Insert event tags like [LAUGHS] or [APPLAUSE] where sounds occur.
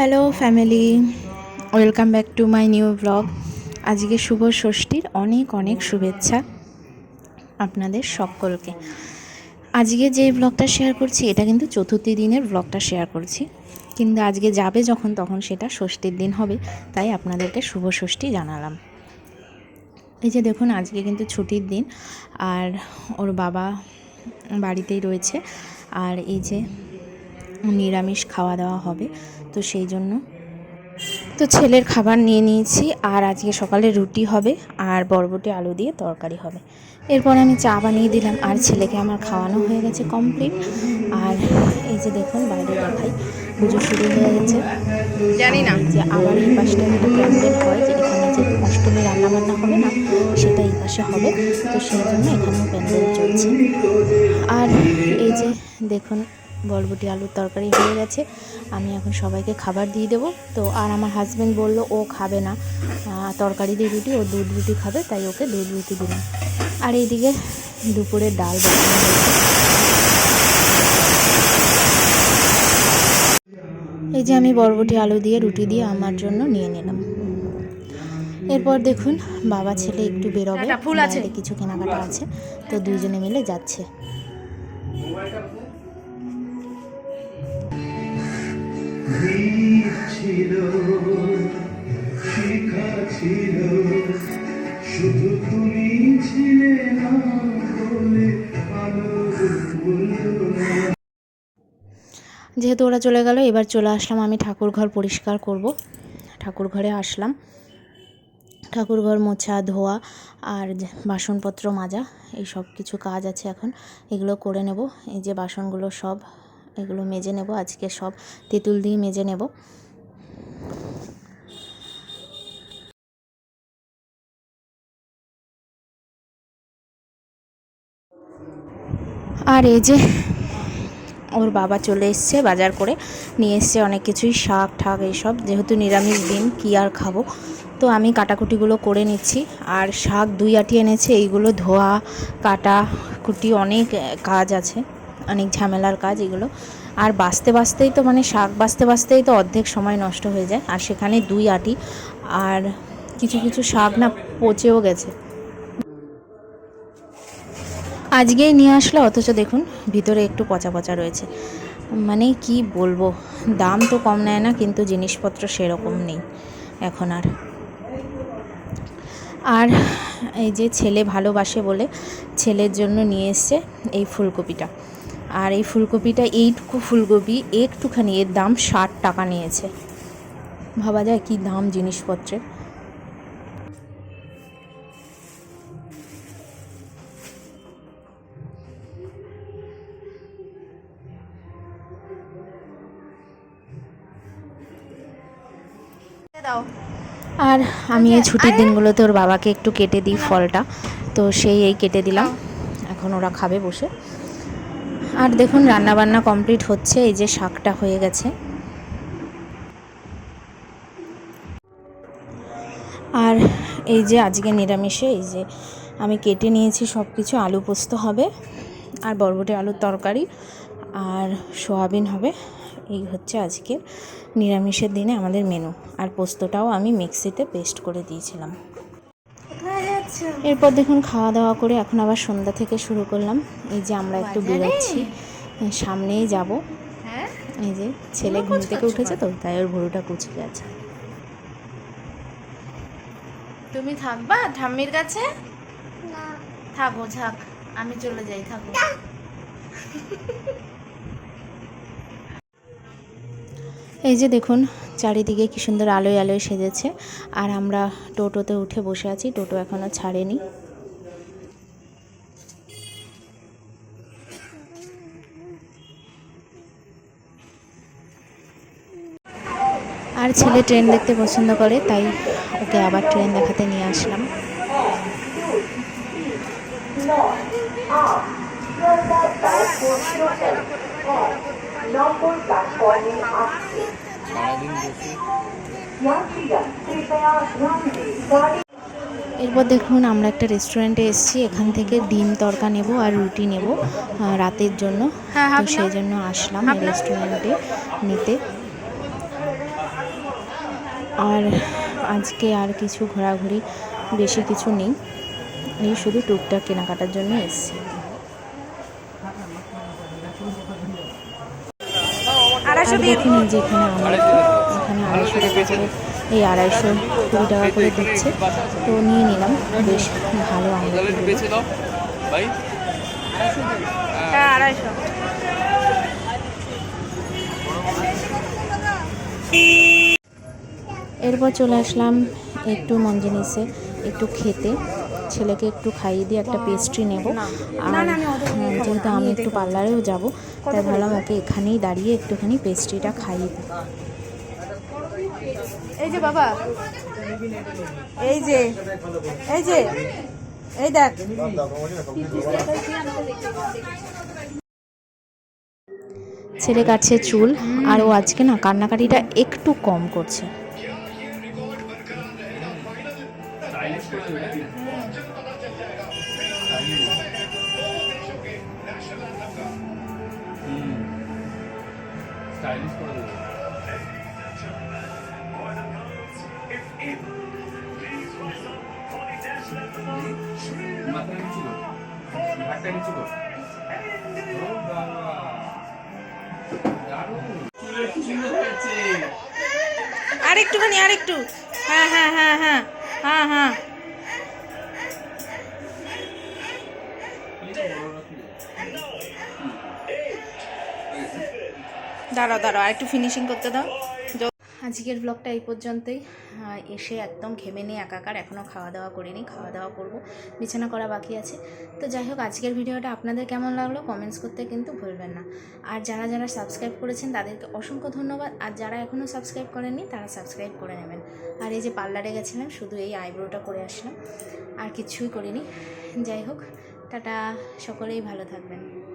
Hello family, welcome back to my new blog. আজকে শুভ ষষ্ঠীর অনেক অনেক শুভেচ্ছা আপনাদের সকলকে। আজকে যে ব্লগটা শেয়ার করছি, এটা কিন্তু চতুর্থী দিনের ব্লগটা শেয়ার করছি। কিন্তু আজকে যাবে যখন, তখন সেটা ষষ্ঠীর দিন হবে, তাই আপনাদেরকে শুভ ষষ্ঠী জানালাম। এই যে দেখুন, আজকে কিন্তু ছুটির দিন, আর ওর বাবা বাড়িতেই রয়েছে। আর এই যে নিরামিষ খাওয়া দাওয়া হবে তো সেই জন্য। তো ছেলের খাবার নিয়ে নিয়েছি আর আজকে সকালে রুটি হবে আর বরবটি আলু দিয়ে তরকারি হবে। এরপর আমি চা বানিয়ে দিলাম আর ছেলেকে আমার খাওয়ানো হয়ে গেছে কমপ্লিট আর এই যে দেখুন বাইরে দেখাই পুজো শুরু হয়ে গেছে। জানি না। যে আবার এই পাশটা একটা প্যান্ডেল হয় যে এখানে যে অষ্টমী রান্নাবান্না হবে না সেটা এই পাশে হবে তো সেই জন্য এখানেও প্যান্ডেল চলছে। আর এই যে দেখুন বরবটি আলুর তরকারি হয়ে গেছে। আমি এখন সবাইকে খাবার দিয়ে দেবো। তো আর আমার হাজব্যান্ড বলল ও খাবে না। তরকারি দিয়ে রুটি ও দুধ রুটি খাবে তাই ওকে দুধ রুটি দিলাম। আর এইদিকে দুপুরে ডাল বসানো এই যে আমি বরবটি আলু দিয়ে রুটি দিয়ে আমার জন্য নিয়ে নিলাম। এরপর দেখুন বাবা ছেলে একটু বেরোবে ফুল আছে। কিছু কেনাকাটা আছে তো দুইজনে মিলে যাচ্ছে। যেহেতু ওরা চলে গেল, এবার চলে আসলাম আমি ঠাকুর ঘর পরিষ্কার করব। ঠাকুর ঘরে আসলাম। ঠাকুর ঘর মোছা, ধোয়া আর বাসনপত্র মাজা, এই সব কিছু কাজ আছে এখন। এগুলো করে নেব। এই যে বাসনগুলো সব এগুলো মেজে নেব, আজকে সব তেঁতুল দিয়ে মেজে নেব। আর এই যে ওর বাবা চলে এসছে বাজার করে, নিয়ে এসছে অনেক কিছুই, শাক ঠাক এইসব, যেহেতু নিরামিষ দিন, কী আর খাব? তো আমি কাটাকুটিগুলো করে নিচ্ছি, আর শাক দুই আটি এনেছে, এইগুলো ধোয়া, কাটা কুটি অনেক কাজ আছে। অনেক ঝামেলার কাজ এগুলো। আর বাঁচতে বাঁচতেই তো মানে শাক বাঁচতে বাঁচতেই তো অর্ধেক সময় নষ্ট হয়ে যায়। আর সেখানে দুই আটি। আর কিছু কিছু শাক না পচেও গেছে। আজকেই নিয়ে আসলো, অথচ দেখুন ভিতরে একটু পচা পচা রয়েছে। মানে কি বলব, দাম তো কম নেয় না, কিন্তু জিনিসপত্র সেরকম নেই এখন আর। আর এই যে ছেলে ভালোবাসে বলে ছেলের জন্য নিয়ে এসছে এই ফুলকপিটা। আর এই ফুলকপিটা এইটুকু ফুলকপি একটুখানি এর দাম ষাট টাকা নিয়েছে। ভাবা যায় কি দাম জিনিসপত্রের। দাও। আর আমি এই ছুটির দিনগুলোতে ওর বাবাকে একটু কেটে দিই ফলটা। তো সেই এই কেটে দিলাম। এখন ওরা খাবে বসে। আর দেখুন রান্না বান্না কমপ্লিট হচ্ছে, এই যে শাকটা হয়ে গেছে। আর এই যে আজকে নিরামিষে, এই যে আমি কেটে নিয়েছি সব কিছু আলু পোস্ত হবে, আর বরবটি আলুর তরকারি, আর সোয়াবিন হবে। এই হচ্ছে আজকে নিরামিষের দিনে আমাদের মেনু। আর পোস্তটাও আমি মিক্সিতে পেস্ট করে দিয়েছিলাম। এরপর দেখুন খাওয়া দাওয়া করে এখন আবার সন্ধ্যা থেকে শুরু করলাম। এই যে আমরা একটু? বেরোচ্ছি সামনেই যাব। হ্যাঁ? এই যে ছেলে ঘুম থেকে উঠেছে তো তাই ওর ভুরুটা কুচকে আছে তুমি থাকবা ঠাম্মির কাছে? থাকো থাক আমি চলে যাই থাকো। [LAUGHS] এই যে দেখুন, চারিদিকে কি সুন্দর আলোয় আলোয় সেজেছে। আর আমরা টোটোতে উঠে বসে আছি, টোটো এখনও ছাড়েনি। আর ছেলে ট্রেন দেখতে পছন্দ করে, তাই ওকে আবার ট্রেন দেখাতে নিয়ে আসলাম। নম্বর প্ল্যাটফর্মে আসছে। এরপর দেখুন আমরা একটা রেস্টুরেন্টে এসেছি এখান থেকে ডিম তড়কা নেব আর রুটি নেব রাতের জন্য। হ্যাঁ, তো সেই জন্য আসলাম। রেস্টুরেন্টে নিতে। আর আজকে আর কিছু ঘোরাঘুরি বেশি কিছু নেই। এই শুধু টুকটাক কেনাকাটার জন্য এসেছি। দেখুন যে এখানে আমার এখানে আড়াইশো টাকা করে এই আড়াইশো কুড়ি টাকা করে দিচ্ছে। তো নিয়ে নিলাম। বেশ ভালো হ্যাঁ আড়াইশো। এরপর চলে আসলাম একটু মঞ্জিনিসে একটু খেতে। ছেলেকে একটু খাইয়ে দিয়ে একটা পেস্ট্রি নেব। আর হ্যাঁ, যেহেতু আমি একটু পার্লারেও যাব তাই ভাবলাম ওকে এখানেই দাঁড়িয়ে একটুখানি পেস্ট্রিটা খাইয়ে দিই। এই যে বাবা এই যে এই যে এই দেখ। ছেলে কাটছে চুল আর ও আজকে না কান্নাকাটিটা একটু কম করছে। স্টাইলিশ করে দেবো মাথা নিচু কর হাতটা নিচু কর ও বাবা দারুণ চুলের সুন্দর হয়েছে আর একটুখানি আর একটু হ্যাঁ হ্যাঁ হ্যাঁ হ্যাঁ। হ্যাঁ হ্যাঁ। দাঁড়াও দাঁড়াও আর একটু ফিনিশিং করতে দাও। আজকের ব্লগটা এই পর্যন্তই। এসে একদম ঘেমে নিয়ে একাকার এখনও খাওয়া দাওয়া করিনি, খাওয়া দাওয়া করব। বিছানা করা বাকি আছে। তো যাই হোক, আজকের ভিডিওটা আপনাদের কেমন লাগল কমেন্টস করতে কিন্তু ভুলবেন না। আর যারা যারা সাবস্ক্রাইব করেছেন, তাদেরকে অসংখ্য ধন্যবাদ। আর যারা এখনও সাবস্ক্রাইব করেননি, তারা সাবস্ক্রাইব করে নেবেন। আর এই যে পার্লারে গেছিলাম, শুধু এই আইব্রোটা করে আসলাম। আর কিছুই করিনি। যাই হোক, টাটা। সকলেই ভালো থাকবেন।